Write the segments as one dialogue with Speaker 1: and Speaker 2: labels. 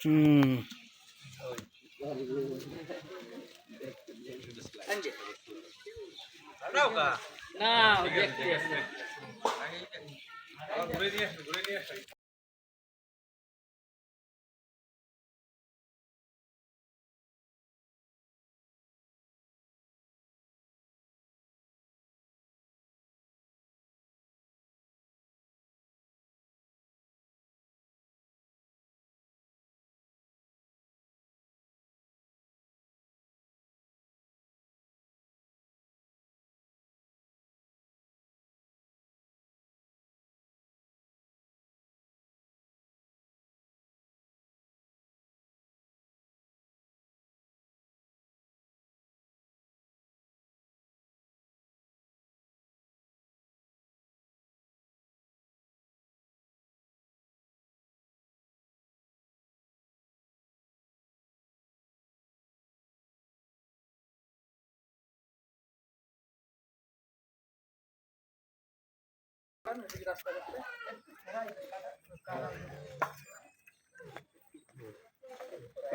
Speaker 1: হুম।
Speaker 2: না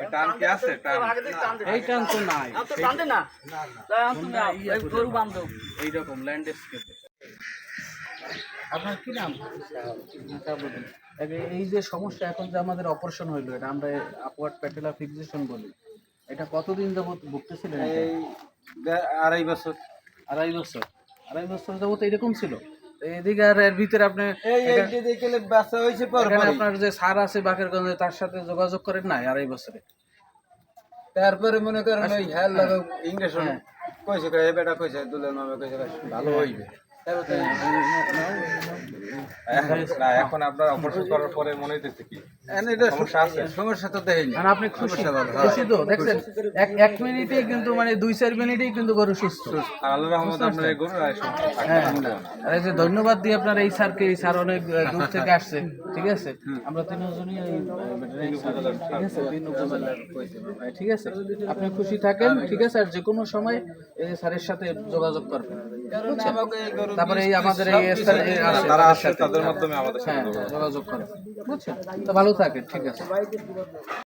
Speaker 3: টান কি আছে? টান।
Speaker 1: এই টান তো নাই।
Speaker 2: তো বাঁধে না। তাই আর তুমি আও, এই গরু বাঁধো
Speaker 1: আপনার কি নাম? এই- এই যে সমস্যা এখন যে আমাদের অপারেশন হইল এটা আমরা আপওয়ার্ড প্যাটেলা ফিক্সেশন বলি এটা কতদিন যাবত ভুগতেছিলেন?
Speaker 3: এই আড়াই বছর।
Speaker 1: আড়াই বছর। আড়াই বছর যাবত এরকম ছিল? এদিকে আর এর ভিতরে আপনি
Speaker 3: বাচ্চা হয়েছে।
Speaker 1: আপনার যে সার আছে বাকেরগঞ্জে তার সাথে যোগাযোগ করেন নাই আড়াই বছরে।
Speaker 3: তারপরে মনে করেন ওই হ্যাঁ লাগে ইংরেজ
Speaker 1: হ্যাঁ।
Speaker 3: কইছে কই বেটা কইছে দুলের মামা কইছে ভালো হইবে।
Speaker 4: এখন আপনার অপারেশন করার পরে মনে হইতেছে কি? সমস্যা
Speaker 3: তো দেয়নি।
Speaker 1: আপনি খুশি। খুশি তো? দেখছেন এক এক মিনিটেই কিন্তু মানে দুই চার মিনিটেই কিন্তু গরু সুস্থ।
Speaker 4: আল্লাহ রহমত আপনার এই আর
Speaker 1: হ্যাঁ যে ধন্যবাদ আপনার স্যারকে এই স্যার অনেক দূর থেকে আসছে। ঠিক আছে? আমরা তিনজনই ঠিক আছে তিন ঠিক আছে? আপনি খুশি থাকেন ঠিক আছে? আর যে কোনো সময় এই স্যারের সাথে যোগাযোগ করবেন। তারপরে এই আমাদের এই স্যার
Speaker 4: তারা
Speaker 1: তাদের
Speaker 4: তাদের মাধ্যমে আমাদের সাথে
Speaker 1: হ্যাঁ
Speaker 4: যোগাযোগ।
Speaker 1: যোগাযোগ করেন বুঝছেন? তো ভালো থাকেন ঠিক আছে।